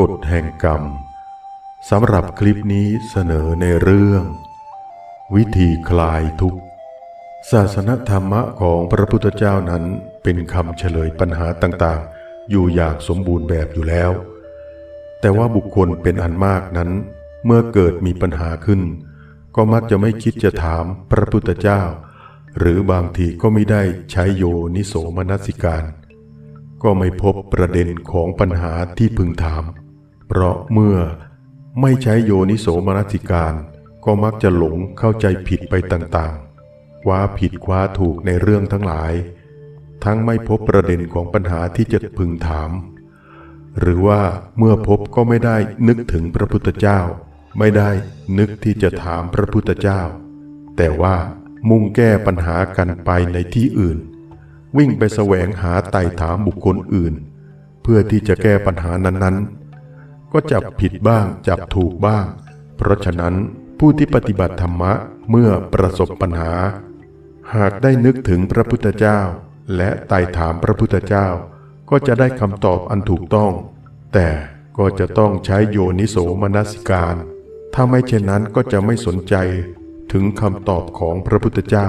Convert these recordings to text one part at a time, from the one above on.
กฎแห่งกรรมสำหรับคลิปนี้เสนอในเรื่อง วิธีคลายทุกข์ ศาสนธรรมะของพระพุทธเจ้านั้นเป็นคำเฉลยปัญหาต่างๆ อยู่อย่างสมบูรณ์แบบอยู่แล้ว แต่ว่าบุคคลเป็นอันมากนั้น เมื่อเกิดมีปัญหาขึ้น ก็มักจะไม่คิดจะถามพระพุทธเจ้า หรือบางทีก็ไม่ได้ใช้โยนิโสมนสิการ ก็ไม่พบประเด็นของปัญหาที่พึงถาม เพราะเมื่อไม่ใช้โยนิโสมนสิการ ก็มักจะหลงเข้าใจผิดไปต่างๆคว้าผิดคว้าถูกในเรื่องทั้งหลาย ทั้งไม่พบประเด็นของปัญหาที่จะพึงถาม หรือว่าเมื่อพบก็ไม่ได้นึกถึงพระพุทธเจ้า ไม่ได้นึกที่จะถามพระพุทธเจ้า แต่ว่ามุ่งแก้ปัญหากันไปในที่อื่น วิ่งไปแสวงหาไต่ถามบุคคลอื่น เพื่อที่จะแก้ปัญหานั้นๆ ก็จับผิดบ้างจับถูกบ้าง เพราะฉะนั้นผู้ที่ปฏิบัติธรรมะเมื่อประสบปัญหา หากได้นึกถึงพระพุทธเจ้า และไต่ถามพระพุทธเจ้า ก็จะได้คำตอบอันถูกต้อง แต่ก็จะต้องใช้โยนิโสมนสิการ ถ้าไม่เช่นนั้นก็จะไม่สนใจถึงคำตอบของพระพุทธเจ้า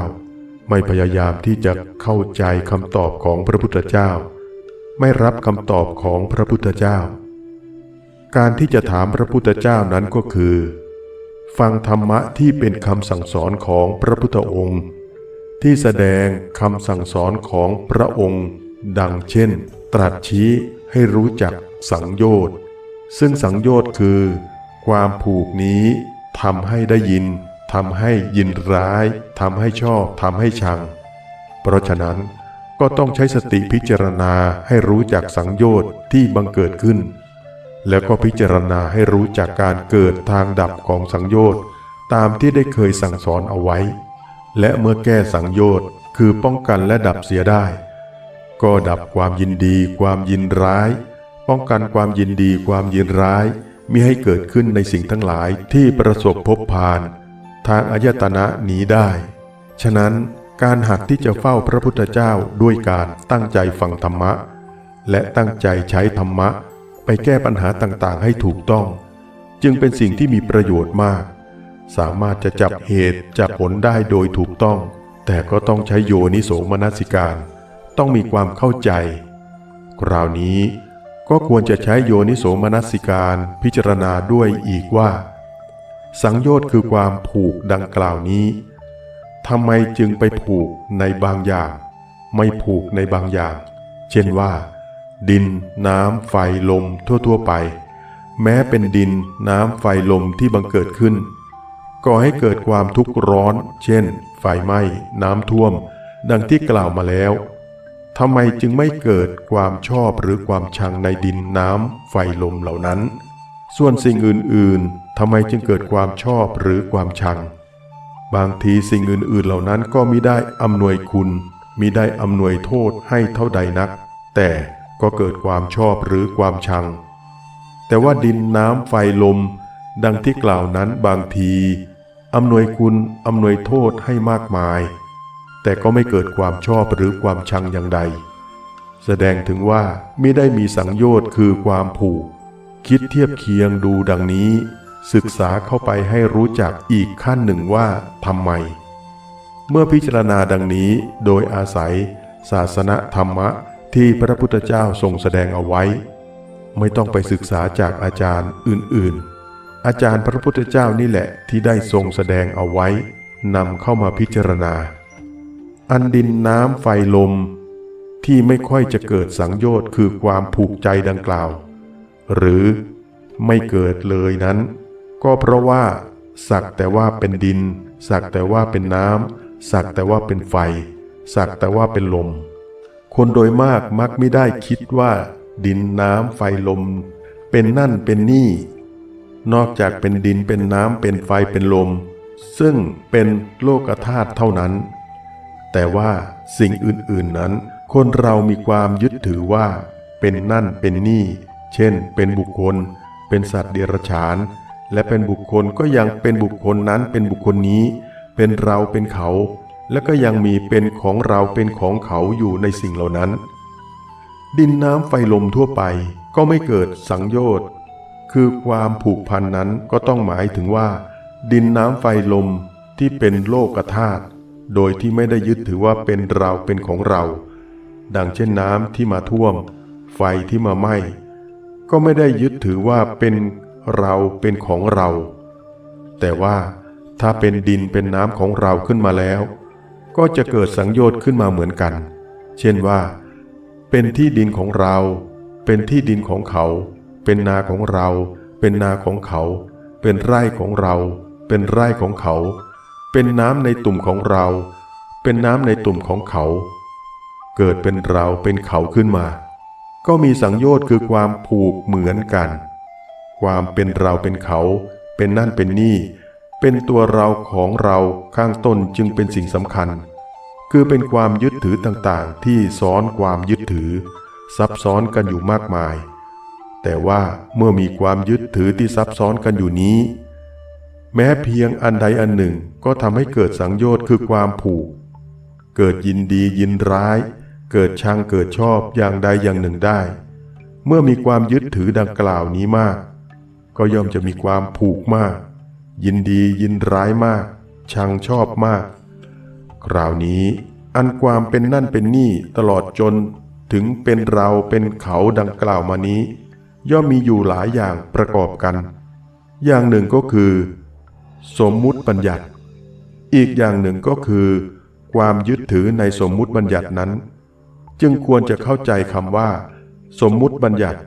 ไม่พยายามที่จะเข้าใจคำตอบของพระพุทธเจ้า ไม่รับคำตอบของพระพุทธเจ้า การที่จะถามพระพุทธเจ้านั้นก็คือ ฟังธรรมะที่เป็นคำสั่งสอนของพระพุทธองค์ ที่แสดงคำสั่งสอนของพระองค์ ดังเช่น ตรัสชี้ให้รู้จักสังโยชน์ซึ่งสังโยชน์คือ ความผูกนี้ทำให้ได้ยินทำให้ยินร้ายทำให้ชอบทำให้ชัง เพราะฉะนั้นก็ต้องใช้สติพิจารณาให้รู้จักสังโยชน์ที่บังเกิดขึ้น แล้วก็พิจารณาให้รู้จักการเกิดทางดับของสังโยชน์ตามที่ได้เคยสั่งสอนเอาไว้ และเมื่อแก้สังโยชน์คือป้องกันและดับเสียได้ ก็ดับความยินดี ความยินร้าย ป้องกันความยินดี ความยินร้ายมิให้เกิดขึ้นในสิ่งทั้งหลายที่ประสบพบพาน ทางอายตนะหนีได้ ฉะนั้นการหัดที่จะเฝ้าพระพุทธเจ้าด้วยการตั้งใจฟังธรรมะ และตั้งใจใช้ธรรมะ ไปแก้ปัญหาต่างๆ ให้ถูกต้อง จึงเป็นสิ่งที่มีประโยชน์มาก สามารถจะจับเหตุจับผลได้โดยถูกต้อง แต่ก็ต้องใช้โยนิโสมนสิการ ต้องมีความเข้าใจ คราวนี้ก็ควรจะใช้โยนิโสมนสิการพิจารณาด้วยอีกว่า สังโยชน์คือความผูกดังกล่าวนี้ทำไมจึงไปผูกในบางอย่าง ไม่ผูกในบางอย่าง เช่นว่า ดิน น้ำ ไฟลมทั่วๆไป แม้เป็นดินน้ำไฟลมที่บังเกิดขึ้น ก่อให้เกิดความทุกข์ร้อน เช่น ไฟไหม้ น้ำท่วม ดังที่กล่าวมาแล้วทำไมจึงไม่เกิดความชอบหรือความชังในดินน้ำไฟลมเหล่านั้น ส่วนสิ่งอื่นๆทำไมจึงเกิดความชอบหรือความชัง บางทีสิ่งอื่นๆเหล่านั้นก็มิได้อำนวยคุณมิได้อำนวยโทษให้เท่าใดนัก แต่ ก็เกิดความชอบหรือความชัง แต่ว่าดินน้ำไฟลม ดังที่กล่าวนั้นบางทีอำนวยคุณอำนวยโทษให้มากมาย แต่ก็ไม่เกิดความชอบหรือความชังอย่างใด แสดงถึงว่าไม่ได้มีสังโยชน์คือความผูก คิดเทียบเคียงดูดังนี้ ศึกษาเข้าไปให้รู้จักอีกขั้นหนึ่งว่าทำไม เมื่อพิจารณาดังนี้โดยอาศัยศาสนธรรมะ ที่พระพุทธเจ้าทรงแสดงเอาไว้ ไม่ต้องไปศึกษาจากอาจารย์อื่นๆ อาจารย์พระพุทธเจ้านี่แหละที่ได้ทรงแสดงเอาไว้นำเข้ามาพิจารณา อันดินน้ำไฟลม ที่ไม่ค่อยจะเกิดสังโยชน์คือความผูกใจดังกล่าว หรือไม่เกิดเลยนั้น ก็เพราะว่า สักแต่ว่าเป็นดิน สักแต่ว่าเป็นน้ำสักแต่ว่าเป็นไฟ สักแต่ว่าเป็นลม คนโดยมากมักไม่ได้คิดว่า ดินน้ำไฟลม เป็นนั่นเป็นนี่ นอกจากเป็นดินเป็นน้ำเป็นไฟเป็นลม ซึ่งเป็นโลกธาตุเท่านั้น แต่ว่าสิ่งอื่นๆนั้น คนเรามีความยึดถือว่า เป็นนั่นเป็นนี่ เช่น เป็นบุคคล เป็นสัตว์เดรัจฉาน และเป็นบุคคลก็ยังเป็นบุคคลนั้นเป็นบุคคลนี้ เป็นเราเป็นเขา และก็ยังมีเป็นของเราเป็นของเขาอยู่ในสิ่งเหล่านั้น ดินน้ำไฟลมทั่วไปก็ไม่เกิดสังโยชน์คือความผูกพันนั้นก็ต้องหมายถึงว่า ดินน้ำไฟลมที่เป็นโลกธาตุโดยที่ไม่ได้ยึดถือว่าเป็นเราเป็นของเรา ดังเช่นน้ำที่มาท่วม ไฟที่มาไหม้ก็ไม่ได้ยึดถือว่าเป็นเราเป็นของเรา แต่ว่าถ้าเป็นดินเป็นน้ำของเราขึ้นมาแล้ว ก็จะเกิดสังโยชน์ขึ้นมาเหมือนกัน เช่นว่า เป็นที่ดินของเรา เป็นที่ดินของเขา เป็นนาของเรา เป็นนาของเขา เป็นไร่ของเรา เป็นไร่ของเขา เป็นน้ำในตุ่มของเรา เป็นน้ำในตุ่มของเขา เกิดเป็นเราเป็นเขาขึ้นมา ก็มีสังโยชน์คือความผูกเหมือนกัน ความเป็นเราเป็นเขา เป็นนั่นเป็นนี่ เป็นตัวเราของเราข้างต้นจึงเป็นสิ่งสำคัญ คือเป็นความยึดถือต่างๆ ที่ซ้อนความยึดถือ ซับซ้อนกันอยู่มากมาย แต่ว่าเมื่อมีความยึดถือที่ซับซ้อนกันอยู่นี้ แม้เพียงอันใดอันหนึ่งก็ทำให้เกิดสังโยชน์คือความผูก เกิดยินดียินร้าย เกิดชังเกิดชอบอย่างใดอย่างหนึ่งได้ เมื่อมีความยึดถือดังกล่าวนี้มาก ก็ย่อมจะมีความผูกมาก ยินดียินร้ายมาก ชังชอบมาก คราวนี้อันความเป็นนั่นเป็นนี่ตลอดจนถึงเป็นเราเป็นเขาดังกล่าวมานี้ ย่อมมีอยู่หลายอย่างประกอบกัน อย่างหนึ่งก็คือ สมมุติบัญญัติ อีกอย่างหนึ่งก็คือ ความยึดถือในสมมุติบัญญัตินั้น จึงควรจะเข้าใจคำว่า สมมุติบัญญัติ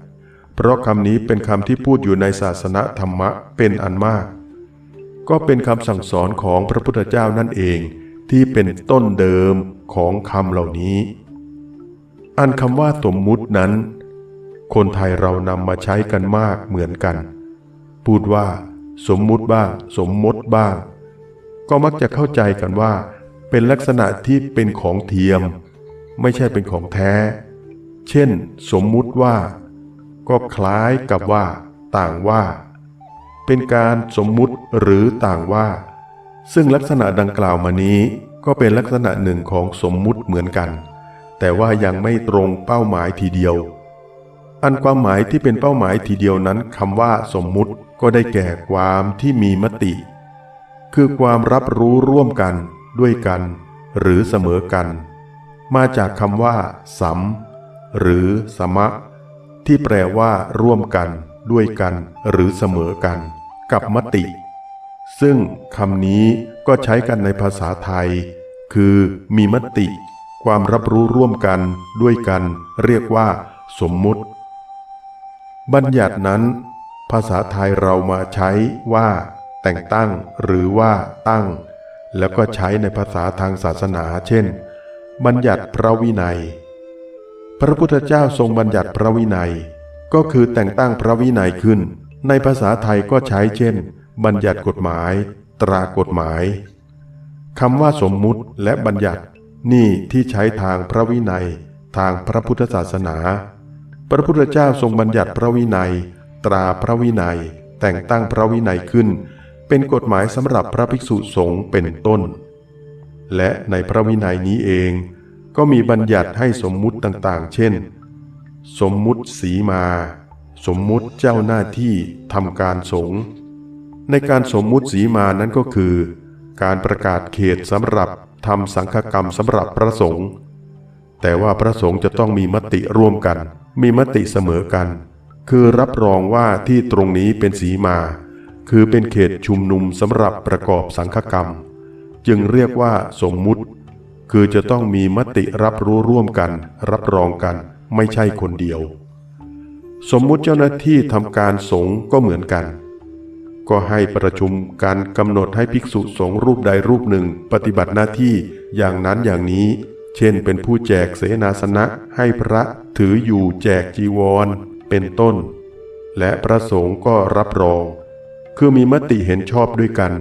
เพราะคำนี้เป็นคำที่พูดอยู่ในศาสนธรรมะเป็นอันมาก ก็เป็นคำสั่งสอนของพระพุทธเจ้านั่นเอง ที่เป็นต้นเดิมของคำเหล่านี้ อันคำว่าสมมุตินั้น คนไทยเรานำมาใช้กันมากเหมือนกัน พูดว่า สมมุติบ้าง สมมติบ้าง ก็มักจะเข้าใจกันว่า เป็นลักษณะที่เป็นของเทียม ไม่ใช่เป็นของแท้ เช่น สมมุติว่า ก็คล้ายกับว่า ต่างว่า เป็นการสมมุติหรือต่างว่า ซึ่งลักษณะดังกล่าวมานี้ก็เป็นลักษณะหนึ่งของสมมุติเหมือนกัน แต่ว่ายังไม่ตรงเป้าหมายทีเดียว อันความหมายที่เป็นเป้าหมายทีเดียวนั้นคำว่าสมมุติก็ได้แก่ความที่มีมติ คือความรับรู้ร่วมกัน ด้วยกัน หรือเสมอกัน มาจากคำว่าสัมหรือสมะ ที่แปลว่า ร่วมกัน ด้วยกัน หรือเสมอกัน กับมติ ซึ่งคำนี้ก็ใช้กันในภาษาไทย คือมีมติ ความรับรู้ร่วมกันด้วยกัน เรียกว่า สมมุติ บัญญัตินั้น ภาษาไทยเรามาใช้ว่า แต่งตั้งหรือว่าตั้ง แล้วก็ใช้ในภาษาทางศาสนา เช่น บัญญัติพระวินัย พระพุทธเจ้าทรงบัญญัติพระวินัย ก็คือแต่งตั้งพระวินัยขึ้น ในภาษาไทยก็ใช้เช่น บัญญัติกฎหมาย ตรากฎหมายคำว่าสมมุติและบัญญัตินี่ที่ใช้ทางพระวินัย ทางพระพุทธศาสนา พระพุทธเจ้าทรงบัญญัติพระวินัย ตราพระวินัย แต่งตั้งพระวินัยขึ้น เป็นกฎหมายสำหรับพระภิกษุสงฆ์เป็นต้น และในพระวินัยนี้เอง ก็มีบัญญัติให้สมมุติต่างๆ เช่น สมมุติสีมา สมมุติเจ้าหน้าที่ทำการสงฆ์ในการสมมุติสีมานั้นก็คือ การประกาศเขตสำหรับทำสังฆกรรมสำหรับพระสงฆ์แต่ว่าพระสงฆ์จะต้องมีมติร่วมกัน มีมติเสมอกัน คือรับรองว่าที่ตรงนี้เป็นสีมา คือเป็นเขตชุมนุมสำหรับประกอบสังฆกรรม จึงเรียกว่าสมมุติ คือจะต้องมีมติรับรู้ร่วมกัน รับรองกัน ไม่ใช่คนเดียว สมมุติเจ้าหน้าที่ทำการสงฆ์ก็เหมือนกัน ก็ให้ประชุมการกำหนดให้ภิกษุสงฆ์รูปใดรูปหนึ่งปฏิบัติหน้าที่อย่างนั้นอย่างนี้ เช่นเป็นผู้แจกเสนาสนะให้พระถืออยู่แจกจีวร เป็นต้น และพระสงฆ์ก็รับรอง คือมีมติเห็นชอบด้วยกัน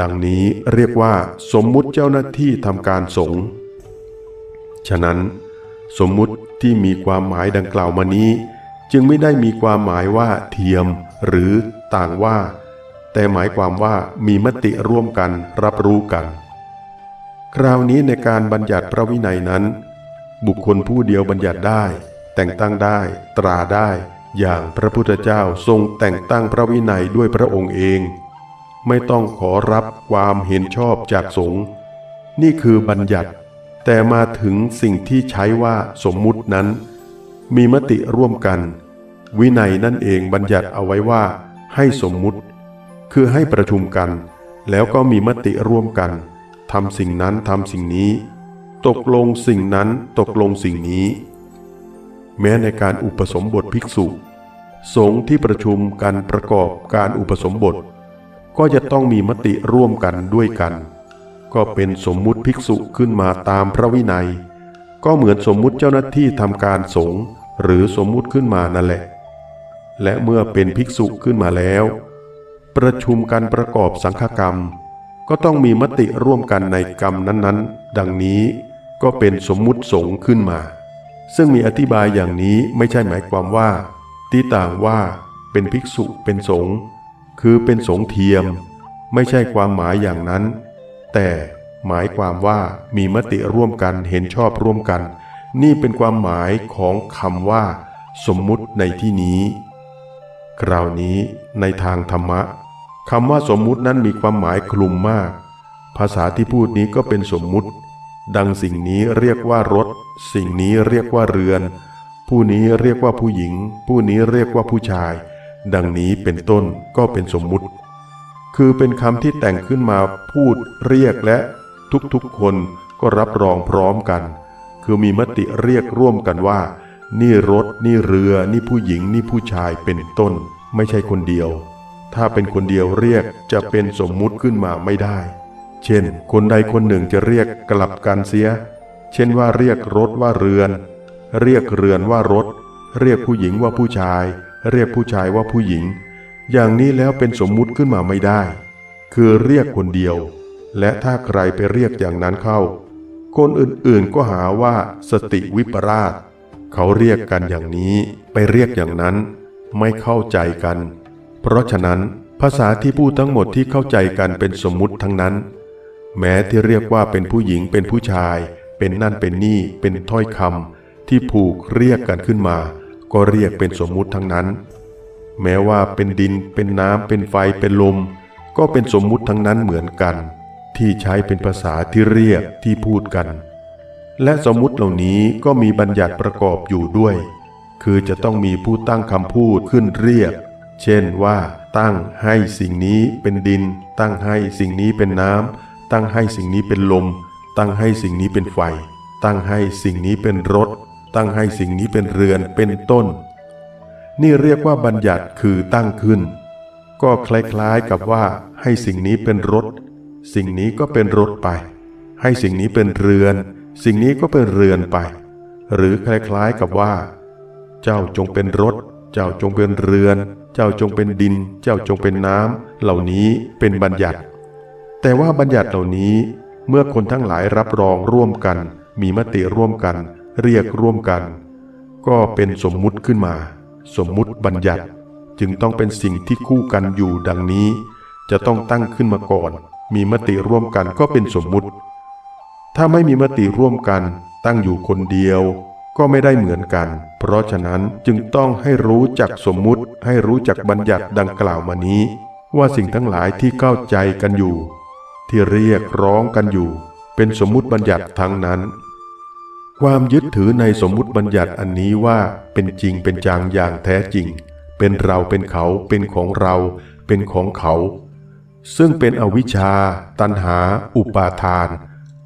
ดังนี้เรียกว่า สมมุติเจ้าหน้าที่ทำการสงฆ์ฉะนั้น สมมุติที่มีความหมายดังกล่าวมานี้ จึงไม่ได้มีความหมายว่าเทียมหรือต่างว่า แต่หมายความว่ามีมติร่วมกันรับรู้กัน คราวนี้ในการบัญญัติพระวินัยนั้น บุคคลผู้เดียวบัญญัติได้ แต่งตั้งได้ ตราได้ อย่างพระพุทธเจ้าทรงแต่งตั้งพระวินัยด้วยพระองค์เอง ไม่ต้องขอรับความเห็นชอบจากสงฆ์นี่คือบัญญัติ แต่มาถึงสิ่งที่ใช้ว่าสมมุตินั้น มีมติร่วมกัน วินัยนั่นเองบัญญัติเอาไว้ว่า ให้สมมุติ คือให้ประชุมกัน แล้วก็มีมติร่วมกันทำสิ่งนั้นทำสิ่งนี้ ตกลงสิ่งนั้นตกลงสิ่งนี้ แม้ในการอุปสมบทภิกษุ สงฆ์ที่ประชุมกันประกอบการอุปสมบท ก็จะต้องมีมติร่วมกันด้วยกัน ก็เป็นสมมุติภิกษุขึ้นมาตามพระวินัย ก็เหมือนสมมุติเจ้าหน้าที่ทำการสงฆ์หรือสมมุติขึ้นมานั่นแหละ และเมื่อเป็นภิกษุขึ้นมาแล้ว ประชุมกันประกอบสังฆกรรม ก็ต้องมีมติร่วมกันในกรรมนั้นๆ ดังนี้ก็เป็นสมมุติสงฆ์ขึ้นมา ซึ่งมีอธิบายอย่างนี้ไม่ใช่หมายความว่าที่ต่างว่าเป็นภิกษุเป็นสงฆ์คือเป็นสงฆ์เทียม ไม่ใช่ความหมายอย่างนั้น แต่ หมายความว่ามีมติร่วมกันเห็นชอบร่วมกัน นี่เป็นความหมายของคำว่า สมมุติในที่นี้ คราวนี้ในทางธรรมะคำว่าสมมุตินั้นมีความหมายคลุมมาก ภาษาที่พูดนี้ก็เป็นสมมุติ ดังสิ่งนี้เรียกว่ารถ สิ่งนี้เรียกว่าเรือน ผู้นี้เรียกว่าผู้หญิง ผู้นี้เรียกว่าผู้ชาย ดังนี้เป็นต้นก็เป็นสมมุติ คือเป็นคำที่แต่งขึ้นมาพูดเรียกและ ทุกๆคนก็รับรองพร้อมกัน คือมีมติเรียกร่วมกันว่า นี่รถ นี่เรือ นี่ผู้หญิง นี่ผู้ชายเป็นต้น ไม่ใช่คนเดียว ถ้าเป็นคนเดียวเรียกจะเป็นสมมุติขึ้นมาไม่ได้ เช่น คนใดคนหนึ่งจะเรียกกลับกันเสีย เช่นว่าเรียกรถว่าเรือน เรียกเรือนว่ารถ เรียกผู้หญิงว่าผู้ชาย เรียกผู้ชายว่าผู้หญิง อย่างนี้แล้วเป็นสมมุติขึ้นมาไม่ได้ คือเรียกคนเดียว และถ้าใครไปเรียกอย่างนั้นเข้า คนอื่นๆก็หาว่าสติวิปราช เขาเรียกกันอย่างนี้ไปเรียกอย่างนั้น ไม่เข้าใจกัน เพราะฉะนั้นภาษาที่พูดทั้งหมดที่เข้าใจกันเป็นสมมุติทั้งนั้น แม้ที่เรียกว่าเป็นผู้หญิงเป็นผู้ชาย เป็นนั่นเป็นนี่เป็นถ้อยคำที่ผูกเรียกกันขึ้นมา ก็เรียกเป็นสมมุติทั้งนั้น แม้ว่าเป็นดินเป็นน้ำเป็นไฟเป็นลม ก็เป็นสมมุติทั้งนั้นเหมือนกัน ที่ใช้เป็นภาษาที่เรียกที่พูดกัน และสมมุติเหล่านี้ก็มีบัญญัติประกอบอยู่ด้วย คือจะต้องมีผู้ตั้งคำพูดขึ้นเรียก เช่นว่า ตั้งให้สิ่งนี้เป็นดิน ตั้งให้สิ่งนี้เป็นน้ำตั้งให้สิ่งนี้เป็นลม ตั้งให้สิ่งนี้เป็นไฟ ตั้งให้สิ่งนี้เป็นรถ ตั้งให้สิ่งนี้เป็นเรือนเป็นต้น นี่เรียกว่าบัญญัติคือตั้งขึ้น ก็คล้ายๆกับว่าให้สิ่งนี้เป็นรถ สิ่งนี้ก็เป็นรถไป ให้สิ่งนี้เป็นเรือน สิ่งนี้ก็เป็นเรือนไป หรือคล้ายๆกับว่า เจ้าจงเป็นรถ เจ้าจงเป็นเรือน เจ้าจงเป็นดิน เจ้าจงเป็นน้ำเหล่านี้เป็นบัญญัติ แต่ว่าบัญญัติเหล่านี้เมื่อคนทั้งหลายรับรองร่วมกัน มีมติร่วมกัน เรียกร่วมกัน ก็เป็นสมมุติขึ้นมา สมมุติบัญญัติจึงต้องเป็นสิ่งที่คู่กันอยู่ดังนี้ จะต้องตั้งขึ้นมาก่อน มีมติร่วมกันก็เป็นสมมุติ ถ้าไม่มีมติร่วมกันตั้งอยู่คนเดียวก็ไม่ได้เหมือนกัน เพราะฉะนั้นจึงต้องให้รู้จักสมมุติ ให้รู้จักบัญญัติดังกล่าวมานี้ ว่าสิ่งทั้งหลายที่เข้าใจกันอยู่ ที่เรียกร้องกันอยู่ เป็นสมมุติบัญญัติทั้งนั้น ความยึดถือในสมมุติบัญญัติอันนี้ว่าเป็นจริงเป็นจังอย่างแท้จริง เป็นเราเป็นเขาเป็นของเรา เป็นของเขา ซึ่งเป็นอวิชชา ตัณหา อุปาทาน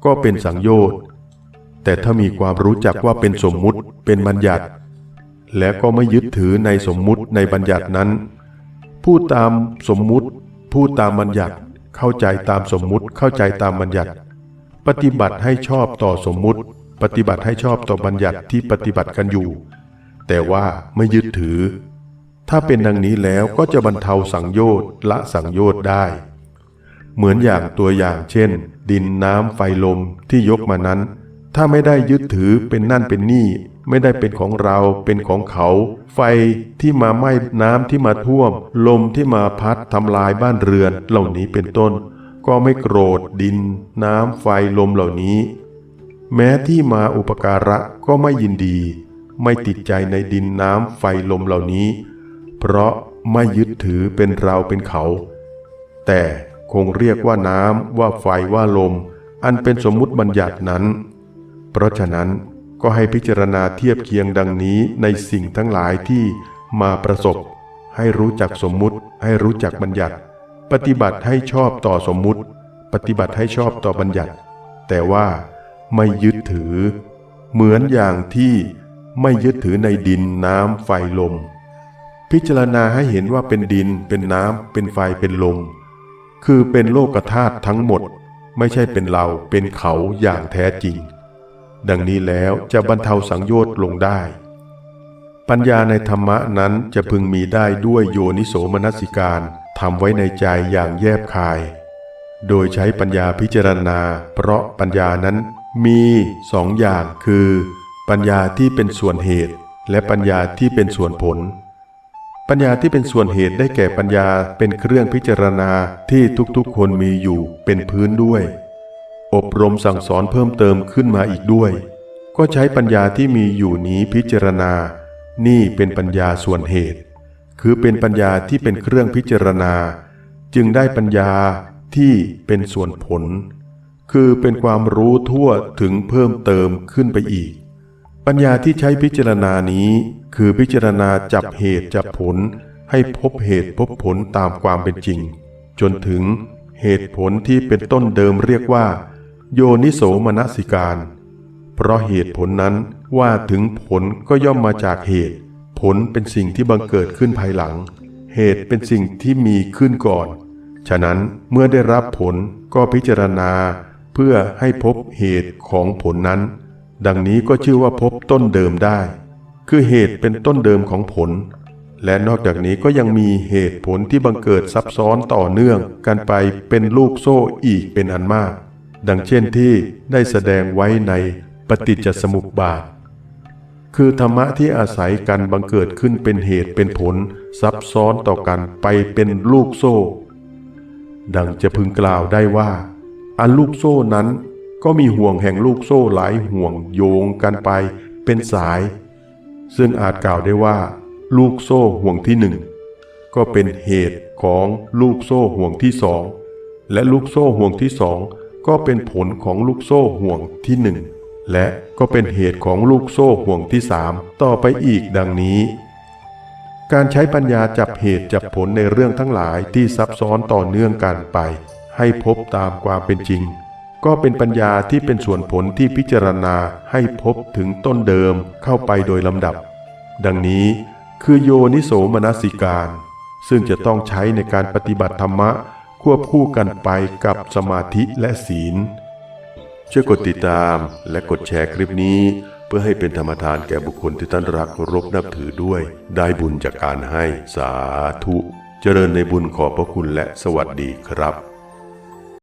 ก็เป็นสังโยชน์ แต่ถ้ามีความรู้จักว่าเป็นสมมุติเป็นบัญญัติ และก็ไม่ยึดถือในสมมุติในบัญญัตินั้นพูดตามสมมุติพูดตามบัญญัติเข้าใจตามสมมุติเข้าใจตามบัญญัติ ปฏิบัติให้ชอบต่อสมมุติ ปฏิบัติให้ชอบต่อบัญญัติที่ปฏิบัติกันอยู่ แต่ว่าไม่ยึดถือ ถ้าเป็นดังนี้แล้วก็จะบรรเทาสังโยชน์ละสังโยชน์ได้ เหมือนอย่างตัวอย่างเช่น ดินน้ำไฟลมที่ยกมานั้น ถ้าไม่ได้ยึดถือเป็นนั่นเป็นนี่ ไม่ได้เป็นของเราเป็นของเขา ไฟที่มาไหม้น้ำที่มาท่วม ลมที่มาพัดทำลายบ้านเรือนเหล่านี้เป็นต้น ก็ไม่โกรธดิน น้ำไฟลมเหล่านี้ แม้ที่มาอุปการะก็ไม่ยินดี ไม่ติดใจในดินน้ำไฟลมเหล่านี้ เพราะไม่ยึดถือเป็นเราเป็นเขา แต่ คงเรียกว่าน้ำว่าไฟว่าลม อันเป็นสมมุติบัญญัตินั้น เพราะฉะนั้นก็ให้พิจารณาเทียบเคียงดังนี้ในสิ่งทั้งหลายที่มาประสบ ให้รู้จักสมมุติ ให้รู้จักบัญญัติ ปฏิบัติให้ชอบต่อสมมุติ ปฏิบัติให้ชอบต่อบัญญัติ แต่ว่าไม่ยึดถือ เหมือนอย่างที่ไม่ยึดถือในดินน้ำไฟลม พิจารณาให้เห็นว่าเป็นดินเป็นน้ำเป็นไฟเป็นลม คือเป็นโลกธาตุทั้งหมด ไม่ใช่เป็นเราเป็นเขาอย่างแท้จริง ดังนี้แล้วจะบรรเทาสังโยชน์ลงได้ ปัญญาในธรรมะนั้นจะพึงมีได้ด้วยโยนิโสมนสิการทำไว้ในใจอย่างแยบคาย โดยใช้ปัญญาพิจารณา เพราะปัญญานั้นมีสองอย่างคือ ปัญญาที่เป็นส่วนเหตุ และปัญญาที่เป็นส่วนผล ปัญญาที่เป็นส่วนเหตุได้แก่ปัญญาเป็นเครื่องพิจารณาที่ทุกๆคนมีอยู่เป็นพื้นด้วย อบรมสั่งสอนเพิ่มเติมขึ้นมาอีกด้วย ก็ใช้ปัญญาที่มีอยู่นี้พิจารณา นี่เป็นปัญญาส่วนเหตุ คือเป็นปัญญาที่เป็นเครื่องพิจารณา จึงได้ปัญญาที่เป็นส่วนผล คือเป็นความรู้ทั่วถึงเพิ่มเติมขึ้นไปอีก ปัญญาที่ใช้พิจารณานี้ คือพิจารณาจับเหตุจับผล ให้พบเหตุพบผลตามความเป็นจริง จนถึงเหตุผลที่เป็นต้นเดิมเรียกว่า โยนิโสมนสิการ เพราะเหตุผลนั้นว่าถึงผลก็ย่อมมาจากเหตุ ผลเป็นสิ่งที่บังเกิดขึ้นภายหลัง เหตุเป็นสิ่งที่มีขึ้นก่อน ฉะนั้นเมื่อได้รับผลก็พิจารณา เพื่อให้พบเหตุของผลนั้น ดังนี้ก็ชื่อว่าพบต้นเดิมได้ คือเหตุเป็นต้นเดิมของผล และนอกจากนี้ก็ยังมีเหตุผลที่บังเกิดซับซ้อนต่อเนื่องกันไปเป็นลูกโซ่อีกเป็นอันมาก ดังเช่นที่ได้แสดงไว้ในปฏิจจสมุปบาท คือธรรมะที่อาศัยกันบังเกิดขึ้นเป็นเหตุเป็นผล ซับซ้อนต่อกันไปเป็นลูกโซ่ ดังจะพึงกล่าวได้ว่า อันลูกโซ่นั้น ก็มีห่วงแห่งลูกโซ่หลายห่วงโยงกันไปเป็นสาย ซึ่งอาจกล่าวได้ว่า ลูกโซ่ห่วงที่หนึ่งก็เป็นเหตุของลูกโซ่ห่วงที่สองและลูกโซ่ห่วงที่สองก็เป็นผลของลูกโซ่ห่วงที่หนึ่งและก็เป็นเหตุของลูกโซ่ห่วงที่สามต่อไปอีกดังนี้ การใช้ปัญญาจับเหตุจับผลในเรื่องทั้งหลายที่ซับซ้อนต่อเนื่องกันไป ให้พบตามความเป็นจริง ก็เป็นปัญญาที่เป็นส่วนผลที่พิจารณาให้พบถึงต้นเดิมเข้าไปโดยลำดับ ดังนี้คือโยนิโสมนสิการ ซึ่งจะต้องใช้ในการปฏิบัติธรรมะควบคู่กันไปกับสมาธิและศีล ช่วยกดติดตามและกดแชร์คลิปนี้ เพื่อให้เป็นธรรมทานแก่บุคคลที่ท่านรักรพนับถือด้วย ได้บุญจากการให้สาธุ เจริญในบุญขอบพระคุณและสวัสดีครับ